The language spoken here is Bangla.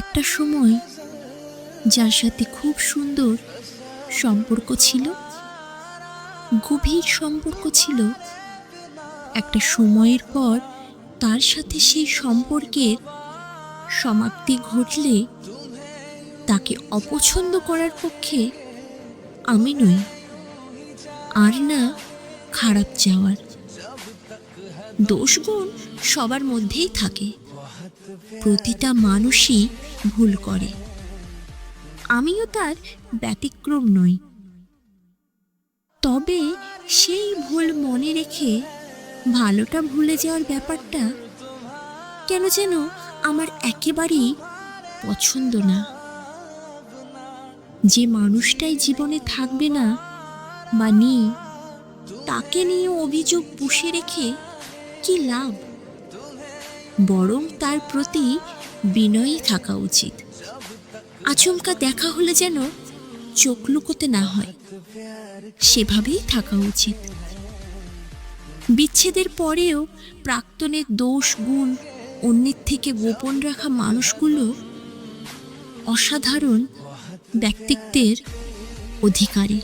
একটা সময় যার সাথে খুব সুন্দর সম্পর্ক ছিল, গভীর সম্পর্ক ছিল। একটা সময়ের পর তার সাথে সেই সম্পর্কের সমাপ্তি ঘটলে তাকে অপছন্দ করার পক্ষে আমি নই, আর না খারাপ যাওয়ার দোষগুণ সবার মধ্যেই থাকে। প্রতিটা মানুষই ভুল করে। আমিও তার ব্যতিক্রম নই। তবে সেই ভুল মনে রেখে ভালোটা ভুলে যাওয়ার ব্যাপারটা কেন যেন আমার একেবারেই পছন্দ না। যে মানুষটাই জীবনে থাকবে না বা নেই, তাকে নিয়ে অভিযোগ পুষে রেখে কি লাভ? বরং তার প্রতি বিনয়ী থাকা উচিত। আচমকা দেখা হলে যেন চোখ লুকোতে না হয়, সেভাবেই থাকা উচিত। বিচ্ছেদের পরেও প্রাক্তনের দোষ, গুণ, অন্যের থেকে গোপন রাখা মানুষগুলো অসাধারণ ব্যক্তিত্বের অধিকারী।